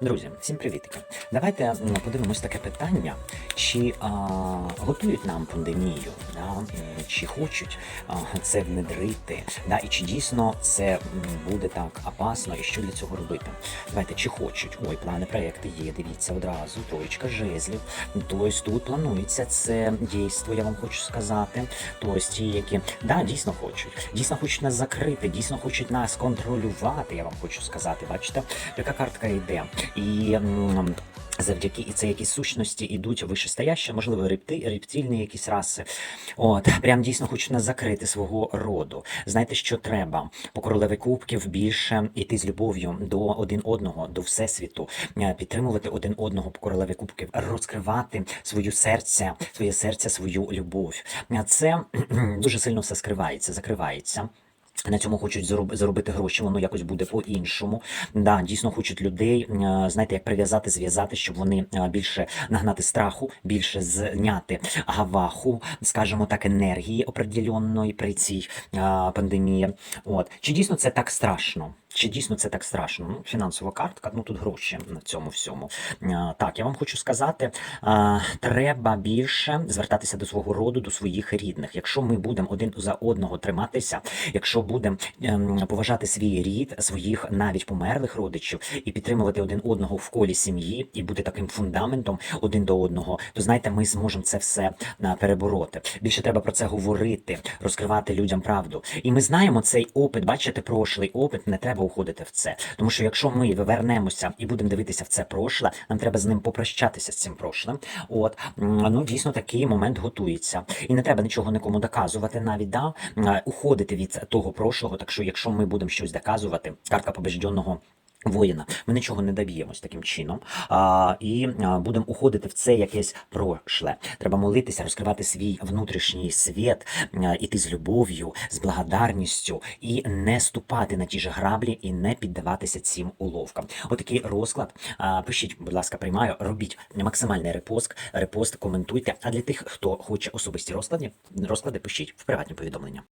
Друзі, всім привітки. Давайте подивимось таке питання: чи а, готують нам пандемію, да? чи хочуть а, це внедрити, да? і чи дійсно це буде так опасно, і що для цього робити? Давайте, чи хочуть? Ой, плани, проекти є. Дивіться одразу, троєчка жезлів. Тобто тут планується це дійство, я вам хочу сказати. Тобто ті, які да, дійсно хочуть, дійсно хочуть нас закрити, дійсно хочуть нас контролювати. Я вам хочу сказати. Бачите, яка картка йде? І завдяки і це якісь сущності ідуть вищестоящі, можливо, репти, рептильні якісь раси. От прям дійсно хочуть нас закрити свого роду. Знаєте, що треба по королеві кубків більше йти з любов'ю до один одного, до всесвіту, е, підтримувати один одного по королеві кубків, розкривати свою серце, своє серце, свою любов. Це дуже сильно все скривається, закривається. На цьому хочуть зароб- заробити гроші, воно якось буде по-іншому. Да, дійсно хочуть людей, е, знаєте, як прив'язати, зв'язати, щоб вони е, більше нагнати страху, більше зняти гаваху, скажімо так, енергії определенної при цій е, пандемії. От чи дійсно це так страшно? Чи дійсно це так страшно? Ну, фінансова картка, ну тут гроші на цьому всьому. Так, я вам хочу сказати, треба більше звертатися до свого роду, до своїх рідних. Якщо ми будемо один за одного триматися, якщо будемо ем, поважати свій рід, своїх навіть померлих родичів і підтримувати один одного в колі сім'ї, і бути таким фундаментом один до одного, то знаєте, ми зможемо це все е, перебороти. Більше треба про це говорити, розкривати людям правду. І ми знаємо цей опит, бачите, прошлий опит, не треба уходити в це. Тому що якщо ми вернемося і будемо дивитися в це прошле, нам треба з ним попрощатися з цим прошлим. От ну дійсно такий момент готується. І не треба нічого нікому доказувати, навіть да е, уходити від того прошлого. Так що, якщо ми будемо щось доказувати, картка побежденного. Воїна, ми нічого не доб'ємось таким чином, а, і а, будемо уходити в це якесь прошле. Треба молитися, розкривати свій внутрішній світ, а, іти з любов'ю, з благодарністю і не ступати на ті ж граблі і не піддаватися цим уловкам. Отакий розклад. А, пишіть, будь ласка, приймаю, робіть максимальний репост, репост, коментуйте. А для тих, хто хоче особисті розклади, розклади пишіть в приватні повідомлення.